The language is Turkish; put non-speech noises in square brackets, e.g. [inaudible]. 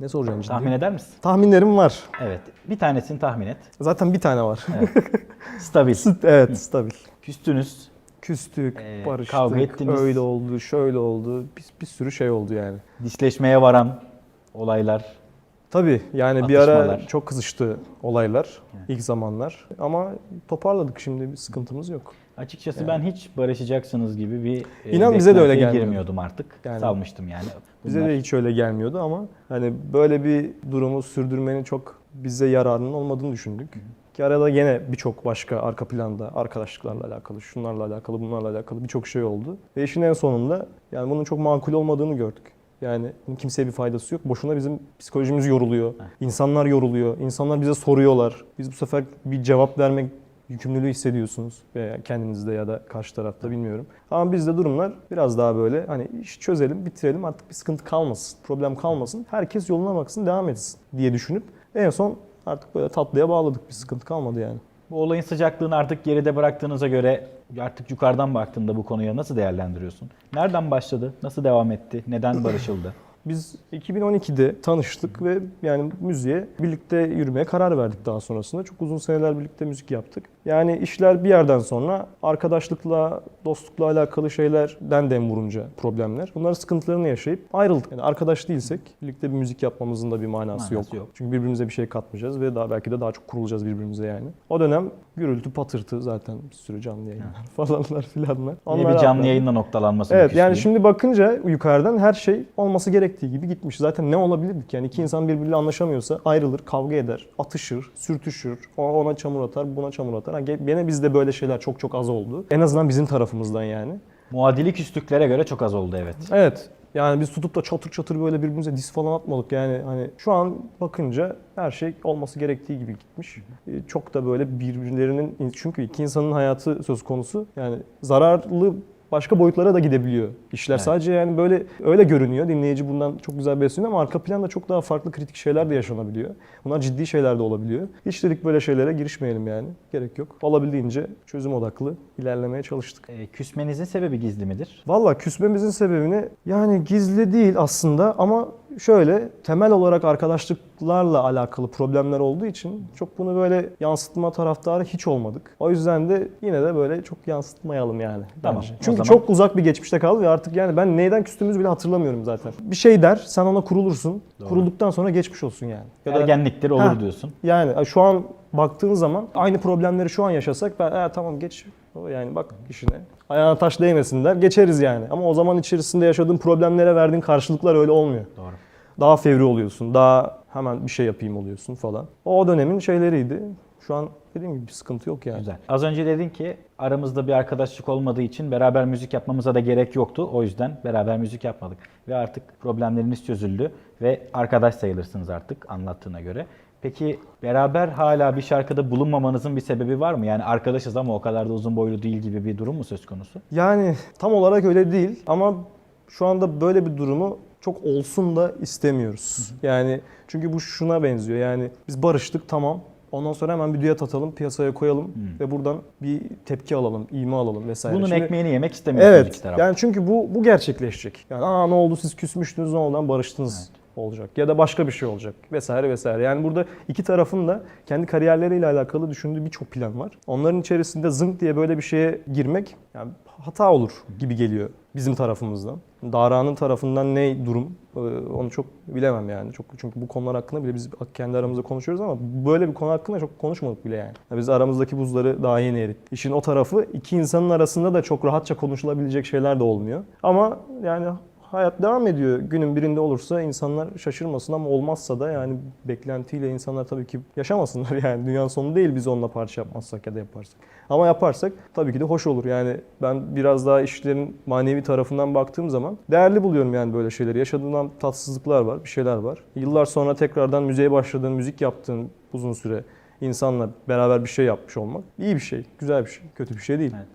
Ne soracaksın ciddi? Tahmin eder misin? Tahminlerim var. Evet. Bir tanesini tahmin et. Zaten bir tane var. [laughs] Stabil. evet stabil. Küstünüz. Küstük, Ee, barıştık, kavga ettiniz. öyle oldu, şöyle oldu. Bir, bir sürü şey oldu yani. Disleşmeye varan olaylar. Tabii yani bir ara Atışmalar. çok kızıştı olaylar Evet. ilk zamanlar. Ama toparladık şimdi bir sıkıntımız yok. Açıkçası Yani. ben hiç barışacaksınız gibi bir e, İnan bize de öyle gelmiyordu. girmiyordum artık. Yani Salmıştım yani. Bize Bunlar- de hiç öyle gelmiyordu ama hani böyle bir durumu sürdürmenin çok bize yararının olmadığını düşündük. Ki arada yine birçok başka arka planda arkadaşlıklarla alakalı, şunlarla alakalı, bunlarla alakalı birçok şey oldu. Ve işin en sonunda yani bunun çok makul olmadığını gördük. Yani kimseye bir faydası yok. Boşuna bizim psikolojimiz yoruluyor. İnsanlar yoruluyor. İnsanlar bize soruyorlar. Biz bu sefer bir cevap vermek yükümlülüğü hissediyorsunuz veya kendinizde ya da karşı tarafta bilmiyorum. Ama bizde durumlar biraz daha böyle hani iş çözelim, bitirelim artık bir sıkıntı kalmasın, problem kalmasın. Herkes yoluna baksın, devam etsin diye düşünüp en son artık böyle tatlıya bağladık. Bir sıkıntı kalmadı yani. Bu olayın sıcaklığını artık geride bıraktığınıza göre artık yukarıdan baktığında bu konuya nasıl değerlendiriyorsun? Nereden başladı? Nasıl devam etti? Neden [coughs] barışıldı? Biz 2012'de tanıştık ve yani müziğe birlikte yürümeye karar verdik daha sonrasında. Çok uzun seneler birlikte müzik yaptık. Yani işler bir yerden sonra arkadaşlıkla, dostlukla alakalı şeylerden dem vurunca problemler. Bunların sıkıntılarını yaşayıp ayrıldık. Yani arkadaş değilsek birlikte bir müzik yapmamızın da bir manası, Manası yok. yok. Çünkü birbirimize bir şey katmayacağız ve daha belki de daha çok kurulacağız birbirimize yani. O dönem gürültü patırtı zaten bir sürü canlı yayınlar [laughs] falanlar filanlar. Yine Onlar bir canlı yayınla noktalanması Evet yani şimdi bakınca yukarıdan her şey olması gerektiği gibi gitmiş. Zaten ne olabilirdik yani iki insan birbiriyle anlaşamıyorsa ayrılır, kavga eder, atışır, sürtüşür. Ona çamur atar, buna çamur atar. Ha, Gene bizde böyle şeyler çok çok az oldu. En azından bizim tarafımızdan yani. Muadili küslüklere göre çok az oldu evet. Evet. Yani biz tutup da çatır çatır böyle birbirimize dis falan atmadık. Yani hani şu an bakınca her şey olması gerektiği gibi gitmiş. Ee, Çok da böyle birbirlerinin çünkü iki insanın hayatı söz konusu. Yani zararlı başka boyutlara da gidebiliyor işler. Evet. Sadece yani böyle öyle görünüyor. Dinleyici bundan çok güzel besleniyor ama arka planda çok daha farklı kritik şeyler de yaşanabiliyor. Bunlar ciddi şeyler de olabiliyor. Hiç dedik böyle şeylere girişmeyelim yani. Gerek yok. Olabildiğince çözüm odaklı ilerlemeye çalıştık. E, küsmenizin sebebi gizli midir? Valla küsmemizin sebebini yani gizli değil aslında ama şöyle temel olarak arkadaşlıklarla alakalı problemler olduğu için çok bunu böyle yansıtma taraftarı hiç olmadık. O yüzden de yine de böyle çok yansıtmayalım yani. Tamam, bence. Çünkü zaman- çok uzak bir geçmişte kaldı ve artık yani ben neyden küstüğümüzü bile hatırlamıyorum zaten. Bir şey der sen ona kurulursun. Doğru. Kurulduktan sonra geçmiş olsun yani. Ya da Ergenliktir olur Ha. diyorsun. yani şu an baktığın zaman aynı problemleri şu an yaşasak ben "Ha, tamam geç yani bak işine. Ayağına taş değmesin der geçeriz yani. Ama o zaman içerisinde yaşadığın problemlere verdiğin karşılıklar öyle olmuyor. Doğru. Daha fevri oluyorsun. Daha hemen bir şey yapayım oluyorsun falan. O dönemin şeyleriydi. Şu an dediğim gibi bir sıkıntı yok yani. Güzel. Az önce dedin ki aramızda bir arkadaşlık olmadığı için beraber müzik yapmamıza da gerek yoktu. O yüzden beraber müzik yapmadık. Ve artık problemleriniz çözüldü ve arkadaş sayılırsınız artık anlattığına göre. Peki beraber hala bir şarkıda bulunmamanızın bir sebebi var mı? Yani arkadaşız ama o kadar da uzun boylu değil gibi bir durum mu söz konusu? Yani tam olarak öyle değil ama şu anda böyle bir durumu çok olsun da istemiyoruz. Yani çünkü bu şuna benziyor. Yani biz barıştık tamam. Ondan sonra hemen bir düet atalım, piyasaya koyalım ve buradan bir tepki alalım, ima alalım vesaire. Bunun Şimdi- ekmeğini yemek istemiyorsunuz iki Evet. taraf. Yani çünkü bu bu gerçekleşecek. Yani aa ne oldu siz küsmüştünüz ne oldu barıştınız olacak ya da başka bir şey olacak vesaire vesaire. Yani burada iki tarafın da kendi kariyerleriyle alakalı düşündüğü birçok plan var. Onların içerisinde zınk diye böyle bir şeye girmek yani hata olur gibi geliyor bizim tarafımızdan. Dara'nın tarafından ne durum ee, onu çok bilemem yani. Çok çünkü bu konular hakkında bile biz kendi aramızda konuşuyoruz ama böyle bir konu hakkında çok konuşmadık bile yani. Ya Biz aramızdaki buzları daha yeni erittik. İşin o tarafı iki insanın arasında da çok rahatça konuşulabilecek şeyler de olmuyor. Ama yani hayat devam ediyor. Günün birinde olursa insanlar şaşırmasın ama olmazsa da yani beklentiyle insanlar tabii ki yaşamasınlar [laughs] yani. Dünyanın sonu değil biz onunla parça yapmazsak ya da yaparsak. Ama yaparsak tabii ki de hoş olur. Yani ben biraz daha işlerin manevi tarafından baktığım zaman değerli buluyorum yani böyle şeyleri. Yaşadığından tatsızlıklar var, bir şeyler var. Yıllar sonra tekrardan müziğe başladığın, müzik yaptığın uzun süre insanla beraber bir şey yapmış olmak iyi bir şey, güzel bir şey, kötü bir şey değil. Evet.